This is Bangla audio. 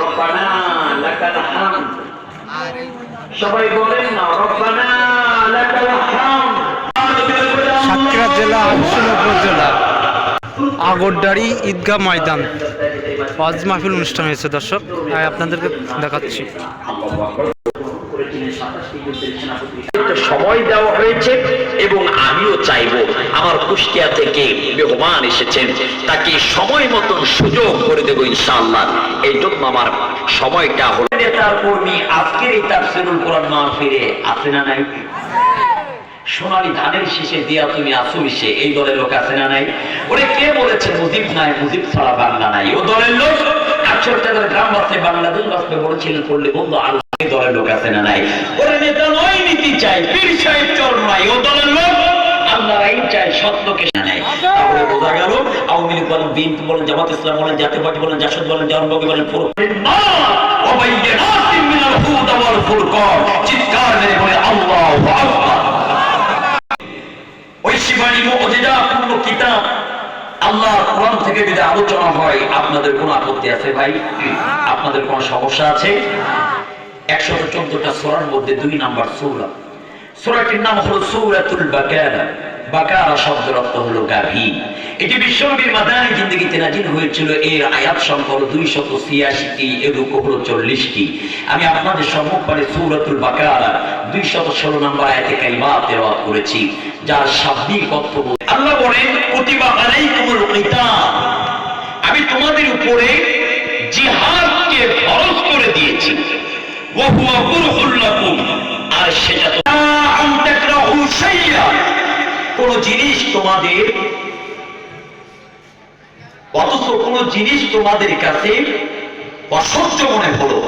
রব্বানা লাকাল হামদ। সবাই বলেন না রব্বানা লাকাল হামদ। সাতক্ষীরা জেলা আটশো উপজেলা আগরডাড়ি ঈদগাহ ময়দান। ওয়াজ মাহফিল অনুষ্ঠান হয়েছে দর্শক। তাই আপনাদেরকে দেখাচ্ছি। সময় দেওয়া হয়েছে এবং আমিও চাইব। আমার কুষ্টিয়া থেকে মেহমান এসেছেন, তাকে সময় মতন সুযোগ করে দেবো ইনশাআল্লাহ। এই জন্য আমার সময়টা হলো নেতার কর্মী আজকের এই কোরআন আছে না নাই? ধানের দিয়া তুমি আসো মিশে, এই দলের লোক আছে না নাই? ওরে কে বলেছে মুজিব নাই, মুজিব ছাড়া বাংলা নাই? ও দলের লোক গ্রাম বাঁচলে বাংলাদেশ বলেছিলেন পড়লে বন্ধু দলের লোক আছে না নাই? ওরে নেতা, নয় নীতি চাই, পীর সাহেব চল নাই, ও দলের থেকে যদি আলোচনা হয়, আপনাদের কোনো আপত্তি আছে ভাই? আপনাদের কোনো সমস্যা আছে? একশত চোদ্দটা সোরার মধ্যে দুই নাম্বার সৌরা। সোরাটির নাম হলো সৌরাতুল বাকারা। বাকারা শব্দের অর্থ হলো গাভী। এটি বিশ্বনবীর মাদানী জিন্দগিতে নাজিল হয়েছিল। এর আয়াত সংখ্যা হলো দুইশত ছিয়াশিটি এর রুকু হলো চল্লিশটি। আমি আপনাদের সম্মুখে সৌরাতুল বাকারা দুইশত ষোলো নম্বর আয়াতে কালিমা তেলাওয়াত করেছি, যার শাব্দিক অর্থ আল্লাহ বলেন, কুতিবা আলাইকুমুল কিতাব। আমি তোমাদের উপরে জিহাদকে ফরজ করে দিয়েছি। আর সেটা কোন জিনিস তোমাদের অথচ কোনো জিনিস তোমাদের কাছে অসহ্য মনে হলো।